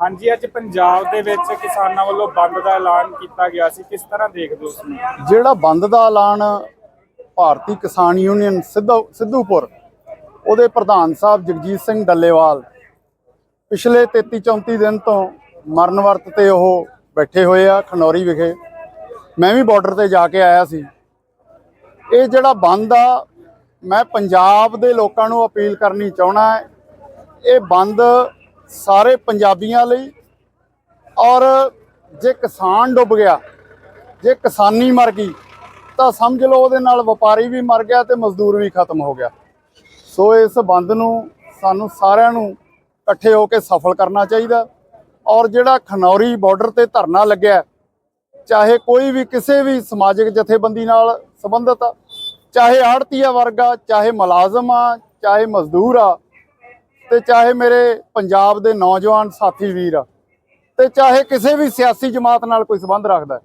ਹਾਂਜੀ, ਅੱਜ ਪੰਜਾਬ ਦੇ ਵਿੱਚ ਕਿਸਾਨਾਂ ਵੱਲੋਂ ਬੰਦ ਦਾ ਐਲਾਨ ਕੀਤਾ ਗਿਆ ਸੀ। ਕਿਸ ਤਰ੍ਹਾਂ ਦੇਖਦੇ ਹੋ ਉਸ ਜਿਹੜਾ ਬੰਦ ਦਾ ਐਲਾਨ ਭਾਰਤੀ ਕਿਸਾਨ ਯੂਨੀਅਨ ਸਿੱਧੂ, ਸਿੱਧੂਪੁਰ, ਉਹਦੇ ਪ੍ਰਧਾਨ ਸਾਹਿਬ ਜਗਜੀਤ ਸਿੰਘ ਡੱਲੇਵਾਲ ਪਿਛਲੇ 33 34 ਦਿਨ ਤੋਂ ਮਰਨ ਵਰਤ ਤੇ ਉਹ ਬੈਠੇ ਹੋਏ ਆ ਖਨੌਰੀ ਵਿਖੇ। ਮੈਂ ਵੀ ਬਾਰਡਰ ਤੇ ਜਾ ਕੇ ਆਇਆ ਸੀ। ਇਹ ਜਿਹੜਾ ਬੰਦ ਆ, ਮੈਂ ਪੰਜਾਬ ਦੇ ਲੋਕਾਂ ਨੂੰ ਅਪੀਲ ਕਰਨੀ ਚਾਹਣਾ ਇਹ ਬੰਦ ਸਾਰੇ ਪੰਜਾਬੀਆਂ ਲਈ ਔਰ ਜੇ ਕਿਸਾਨ ਡੁੱਬ ਗਿਆ, ਜੇ ਕਿਸਾਨੀ ਮਰ ਗਈ, ਤਾਂ ਸਮਝ ਲਓ ਉਹਦੇ ਨਾਲ ਵਪਾਰੀ ਵੀ ਮਰ ਗਿਆ ਤੇ ਮਜ਼ਦੂਰ ਵੀ ਖਤਮ ਹੋ ਗਿਆ। ਸੋ ਇਸ ਬੰਦ ਨੂੰ ਸਾਨੂੰ ਸਾਰਿਆਂ ਨੂੰ ਇਕੱਠੇ ਹੋ ਕੇ ਸਫਲ ਕਰਨਾ ਚਾਹੀਦਾ ਔਰ ਜਿਹੜਾ ਖਨੌਰੀ ਬਾਰਡਰ ਤੇ ਧਰਨਾ ਲੱਗਿਆ, ਚਾਹੇ ਕੋਈ ਵੀ ਕਿਸੇ ਵੀ ਸਮਾਜਿਕ ਜਥੇਬੰਦੀ ਨਾਲ ਸੰਬੰਧਿਤ ਆ, ਚਾਹੇ ਆੜਤੀਆ ਵਰਗ ਆ, ਚਾਹੇ ਮੁਲਾਜ਼ਮ ਆ, ਚਾਹੇ ਮਜ਼ਦੂਰ ਆ ਤੇ ਚਾਹੇ ਮੇਰੇ ਪੰਜਾਬ ਦੇ ਨੌਜਵਾਨ ਸਾਥੀ ਵੀਰ ਆ, ਤੇ ਚਾਹੇ ਕਿਸੇ ਵੀ ਸਿਆਸੀ ਜਮਾਤ ਨਾਲ ਕੋਈ ਸੰਬੰਧ ਰੱਖਦਾ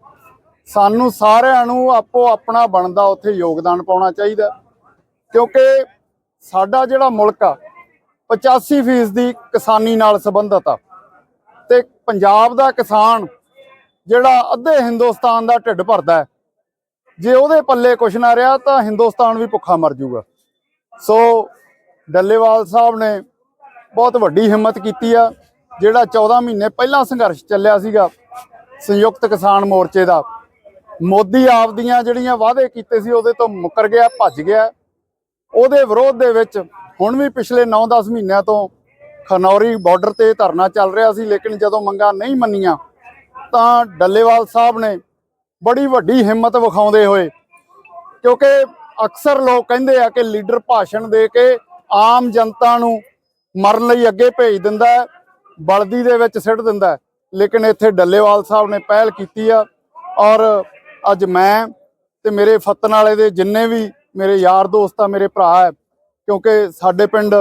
ਸਾਨੂੰ ਸਾਰਿਆਂ ਨੂੰ ਆਪੋ ਆਪਣਾ ਬਣਦਾ ਉੱਥੇ ਯੋਗਦਾਨ ਪਾਉਣਾ ਚਾਹੀਦਾ ਕਿਉਂਕਿ ਸਾਡਾ ਜਿਹੜਾ ਮੁਲਕ ਆ 85% ਦੀ ਕਿਸਾਨੀ ਨਾਲ ਸੰਬੰਧਿਤ ਆ, ਤੇ ਪੰਜਾਬ ਦਾ ਕਿਸਾਨ ਜਿਹੜਾ ਅੱਧੇ ਹਿੰਦੁਸਤਾਨ ਦਾ ਢਿੱਡ ਭਰਦਾ ਜੇ ਉਹਦੇ ਪੱਲੇ ਕੁਛ ਨਾ ਰਿਹਾ ਤਾਂ ਹਿੰਦੁਸਤਾਨ ਵੀ ਭੁੱਖਾ ਮਰ ਜਾਊਗਾ ਸੋ ਡੱਲੇਵਾਲ ਸਾਹਿਬ ਨੇ ਬਹੁਤ ਵੱਡੀ ਹਿੰਮਤ ਕੀਤੀ ਆ, ਜਿਹੜਾ 14 ਮਹੀਨੇ ਪਹਿਲਾਂ ਸੰਘਰਸ਼ ਚੱਲਿਆ ਸੀਗਾ ਸੰਯੁਕਤ ਕਿਸਾਨ ਮੋਰਚੇ ਦਾ। ਮੋਦੀ ਆਪ ਦੀਆਂ ਜਿਹੜੀਆਂ ਵਾਅਦੇ ਕੀਤੇ ਸੀ, ਉਹਦੇ ਤੋਂ ਮੁੱਕਰ ਗਿਆ, ਭੱਜ ਗਿਆ। ਉਹਦੇ ਵਿਰੋਧ ਦੇ ਵਿੱਚ ਹੁਣ ਵੀ ਪਿਛਲੇ 9-10 ਮਹੀਨਿਆਂ ਤੋਂ ਖਨੌਰੀ ਬਾਰਡਰ ਤੇ ਧਰਨਾ ਚੱਲ ਰਿਹਾ ਸੀ, ਲੇਕਿਨ ਜਦੋਂ ਮੰਗਾਂ ਨਹੀਂ ਮੰਨੀਆਂ, ਤਾਂ ਡੱਲੇਵਾਲ ਸਾਹਿਬ ਨੇ ਬੜੀ ਵੱਡੀ ਹਿੰਮਤ ਵਿਖਾਉਂਦੇ ਹੋਏ, ਕਿਉਂਕਿ ਅਕਸਰ ਲੋਕ ਕਹਿੰਦੇ ਆ ਕਿ ਲੀਡਰ ਭਾਸ਼ਣ ਦੇ ਕੇ ਆਮ ਜਨਤਾ ਨੂੰ ਮਰਨ ਲਈ ਅੱਗੇ ਭੇਜ ਦਿੰਦਾ ਹੈ, ਬਲਦੀ ਦੇ ਵਿੱਚ ਸਿੱਟ ਦਿੰਦਾ ਲੇਕਿਨ ਇੱਥੇ ਡੱਲੇਵਾਲ ਸਾਹਿਬ ਨੇ ਪਹਿਲ ਕੀਤੀ ਆ ਔਰ ਅੱਜ ਮੈਂ ਤੇ ਮੇਰੇ ਫੱਤਨ ਵਾਲੇ ਦੇ ਜਿੰਨੇ ਵੀ ਮੇਰੇ ਯਾਰ ਦੋਸਤ ਆ ਮੇਰੇ ਭਰਾ ਹੈ ਕਿਉਂਕਿ ਸਾਡੇ ਪਿੰਡ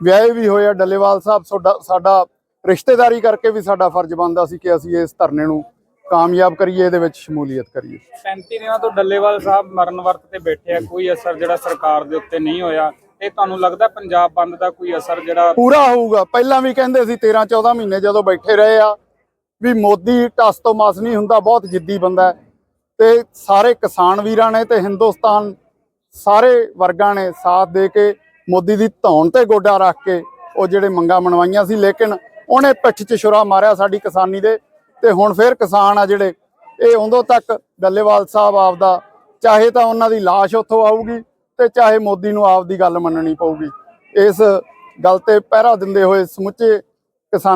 ਵਿਆਹੇ ਵੀ ਹੋਏ ਆ ਡੱਲੇਵਾਲ ਸਾਹਿਬ ਸਾਡਾ ਸਾਡਾ ਰਿਸ਼ਤੇਦਾਰੀ ਕਰਕੇ ਵੀ ਸਾਡਾ ਫਰਜ਼ ਬਣਦਾ ਸੀ ਕਿ ਅਸੀਂ ਇਸ ਧਰਨੇ ਨੂੰ ਕਾਮਯਾਬ ਕਰੀਏ ਇਹਦੇ ਵਿੱਚ ਸ਼ਮੂਲੀਅਤ ਕਰੀਏ। 35 ਦਿਨਾਂ ਤੋਂ ਡੱਲੇਵਾਲ ਸਾਹਿਬ ਮਰਨ ਵਰਤ ਤੇ ਬੈਠੇ ਆ ਕੋਈ ਅਸਰ ਜਿਹੜਾ ਸਰਕਾਰ ਦੇ ਉੱਤੇ ਨਹੀਂ ਹੋਇਆ। ਇਹ ਤੁਹਾਨੂੰ ਲੱਗਦਾ ਪੰਜਾਬ ਬੰਦ ਦਾ ਕੋਈ ਅਸਰ ਜਿਹੜਾ ਪੂਰਾ ਹੋਊਗਾ। ਪਹਿਲਾਂ ਵੀ ਕਹਿੰਦੇ ਸੀ 13 14 ਮਹੀਨੇ ਜਦੋਂ ਬੈਠੇ ਰਹੇ ਆ, ਵੀ ਮੋਦੀ ਟਸ ਤੋਂ ਮਸ ਨਹੀਂ ਹੁੰਦਾ, ਬਹੁਤ ਜਿੱਦੀ ਬੰਦਾ ਤੇ ਸਾਰੇ ਕਿਸਾਨ ਵੀਰਾਂ ਨੇ ਤੇ ਹਿੰਦੁਸਤਾਨ ਸਾਰੇ ਵਰਗਾਂ ਨੇ ਸਾਥ ਦੇ ਕੇ ਮੋਦੀ ਦੀ ਧੌਣ ਤੇ ਗੋਡਾ ਰੱਖ ਕੇ ਉਹ ਜਿਹੜੇ ਮੰਗਾਂ ਮਨਵਾਈਆਂ ਸੀ, ਲੇਕਿਨ ਉਹਨੇ ਪਿੱਠ 'ਚ ਛੁਰਾ ਮਾਰਿਆ ਸਾਡੀ ਕਿਸਾਨੀ ਦੇ। ਤੇ ਹੁਣ ਫੇਰ ਕਿਸਾਨ ਆ ਜਿਹੜੇ, ਇਹ ਉਦੋਂ ਤੱਕ ਡੱਲੇਵਾਲ ਸਾਹਿਬ ਆਪਦਾ, ਚਾਹੇ ਤਾਂ ਉਹਨਾਂ ਦੀ ਲਾਸ਼ ਉੱਥੋਂ ਆਊਗੀ ਤੇ ਚਾਹੇ ਮੋਦੀ ਨੂੰ ਆਪ ਦੀ ਗੱਲ ਮੰਨਣੀ ਪਊਗੀ। ਇਸ ਗੱਲ ਤੇ ਪਹਿਰਾ ਦਿੰਦੇ ਹੋਏ ਸਮੁੱਚੇ ਕਿਸਾਨ